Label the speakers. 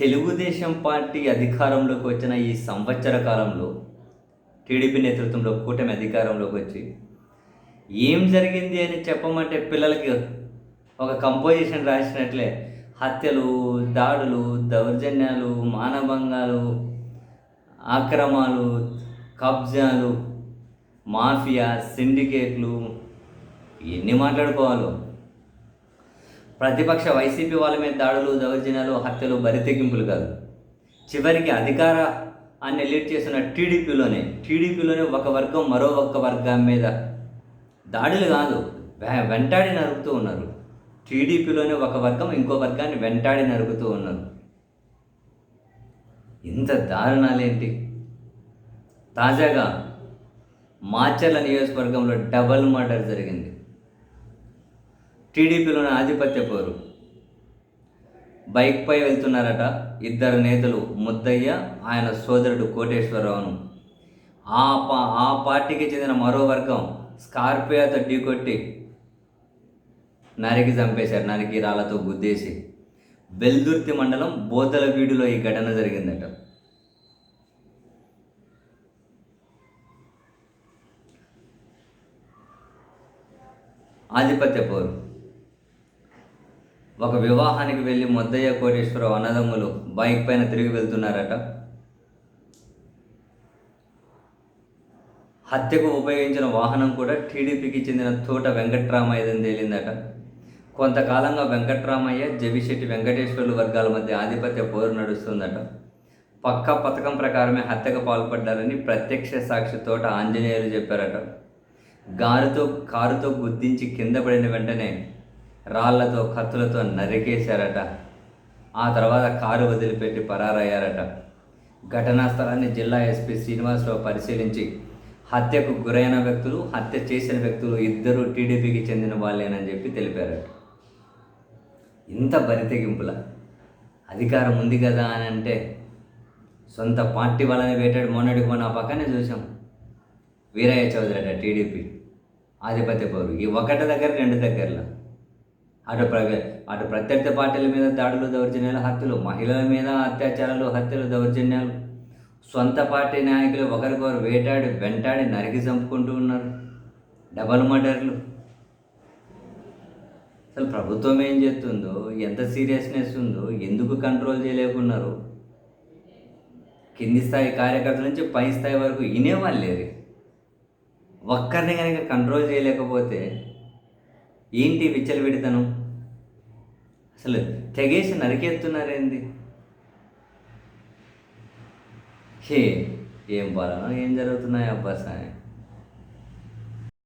Speaker 1: Telugu Desam party అధికారంలోకి వచ్చిన ఈ సంవత్సర కాలంలో టీడీపీ నేతృత్వంలో కూటమి అధికారంలోకి వచ్చి ఏం జరిగింది అని చెప్పమంటే పిల్లలకి ఒక కంపోజిషన్ రాసినట్లే. హత్యలు దాడులు దౌర్జన్యాలు మానభంగాలు ఆక్రమాలు కబ్జాలు మాఫియా సిండికేట్లు ఎన్ని మాట్లాడుకోవాలో. ప్రతిపక్ష వైసీపీ వాళ్ళ మీద దాడులు దౌర్జన్యాలు హత్యలు బరితెగింపులు కాదు. చివరికి అధికార అన్ని లీడ్ చేసిన టీడీపీలోనే టీడీపీలోనే ఒక వర్గం మరో ఒక వర్గం మీద దాడులు కాదు వెంటాడి నరుకుతూ ఉన్నారు. టీడీపీలోనే ఒక వర్గం ఇంకో వర్గాన్ని వెంటాడి నరుకుతూ ఉన్నారు. ఇంత దారుణాలేంటి? తాజాగా మాచర్ల నియోజకవర్గంలో డబల్ మర్డర్ జరిగింది. టీడీపీలోని ఆధిపత్య పోరు. బైక్పై వెళ్తున్నారట ఇద్దరు నేతలు ముద్దయ్య ఆయన సోదరుడు కోటేశ్వరరావును. ఆ పా ఆ పార్టీకి చెందిన మరో వర్గం స్కార్పియోతో ఢీకొట్టి నరికి చంపేశారు నరికి రాళ్ళతో గుద్దేసి. బెల్దుర్తి మండలం బోతలవీడులో ఈ ఘటన జరిగిందట. ఆధిపత్య పోరు. ఒక వివాహానికి వెళ్ళి ముద్దయ్య కోటేశ్వరరావు అన్నదమ్ములు బైక్ పైన తిరిగి వెళ్తున్నారట. హత్యకు ఉపయోగించిన వాహనం కూడా టీడీపీకి చెందిన తోట వెంకట్రామయ్యదని తేలిందట. కొంతకాలంగా వెంకట్రామయ్య జవిశెట్టి వెంకటేశ్వర్లు వర్గాల మధ్య ఆధిపత్య పోరు నడుస్తుందట. పక్క పథకం ప్రకారమే హత్యకు పాల్పడ్డారని ప్రత్యక్ష సాక్షి తోట ఆంజనేయులు చెప్పారట. గారుతో కారుతో గుద్దించి కింద పడిన వెంటనే రాళ్ళతో కత్తులతో నరికేశారట. ఆ తర్వాత కారు వదిలిపెట్టి పరారయ్యారట. ఘటనా స్థలాన్ని జిల్లా ఎస్పీ శ్రీనివాసరావు పరిశీలించి హత్యకు గురైన వ్యక్తులు హత్య చేసిన వ్యక్తులు ఇద్దరు టీడీపీకి చెందిన వాళ్ళేనని చెప్పి తెలిపారట. ఇంత బరితెగింపుల? అధికారం ఉంది కదా అని అంటే సొంత పార్టీ వాళ్ళని వేటాడు మొన్నటికి మొన్న ఆ పక్కనే చూసాం వీరయ్య చౌదరి అట టీడీపీ. ఆధిపత్య పౌరు ఈ ఒకటి దగ్గర రెండు దగ్గరలో? అటు ప్ర అటు ప్రత్యర్థి పార్టీల మీద దాడులు దౌర్జన్యాలు హత్యలు మహిళల మీద అత్యాచారాలు హత్యలు దౌర్జన్యాలు. సొంత పార్టీ నాయకులు ఒకరికొకరు వేటాడి వెంటాడి నరికి చంపుకుంటూ ఉన్నారు. డబల్ మర్డర్లు. అసలు ప్రభుత్వం ఏం చేస్తుందో ఎంత సీరియస్నెస్ ఉందో ఎందుకు కంట్రోల్ చేయలేకున్నారు? కింది స్థాయి కార్యకర్తల నుంచి పై స్థాయి వరకు ఇనేవాళ్ళు లేరు. ఒక్కరిని కనుక కంట్రోల్ చేయలేకపోతే ఏంటి విచ్చలవిడితనం? అసలు తెగేసి నరికేస్తున్నారేంది? హే ఏం పాలన ఏం జరుగుతున్నాయి అబ్బా సాయి?